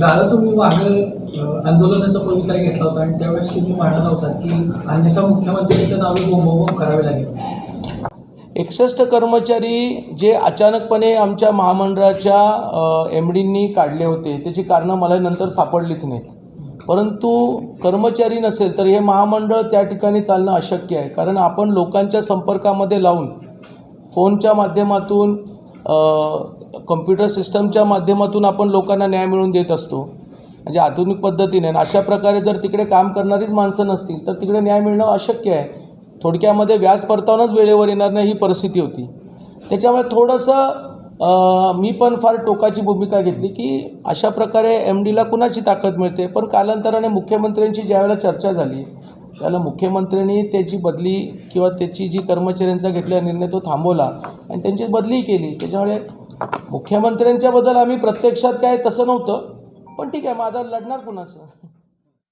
दादा तुम्ही मागे आंदोलनाचा पवित्रा घेतला होता आणि त्यावेळेस तुम्ही म्हणाला होता की अन्यथा मुख्यमंत्र्यांच्या नावे बोंबाबोंब करावे लागेल. एकसष्ट कर्मचारी जे अचानकपणे आमच्या महामंडळाच्या एम डींनी काढले होते त्याची कारणं मला नंतर सापडलीच नाहीत. परंतु कर्मचारी नसेल तर हे महामंडळ त्या ठिकाणी चालणं अशक्य आहे. कारण आपण लोकांच्या संपर्कामध्ये लावून फोनच्या माध्यमातून कम्प्युटर सिस्टमच्या माध्यमातून आपण लोकांना न्याय मिळवून देत असतो. म्हणजे आधुनिक पद्धतीने आणि अशा प्रकारे जर तिकडे काम करणारीच माणसं नसतील तर तिकडे न्याय मिळणं अशक्य आहे. थोडक्यामध्ये व्याज परतावणंच वेळेवर येणार नाही ही परिस्थिती होती. त्याच्यामुळे थोडंसं मी पण फार टोकाची भूमिका घेतली की अशा प्रकारे एम डीला कुणाची ताकद मिळते? पण कालांतराने मुख्यमंत्र्यांची ज्यावेळेला चर्चा झाली त्याला मुख्यमंत्र्यांनी त्याची बदली किंवा त्याची जी कर्मचाऱ्यांचा घेतलेला निर्णय तो थांबवला आणि त्यांची बदली केली. त्याच्यामुळे मुख्यमंत्र्यांच्याबद्दल आम्ही प्रत्यक्षात काय तसं नव्हतं. पण ठीक आहे माझा लढणार कुणाचं?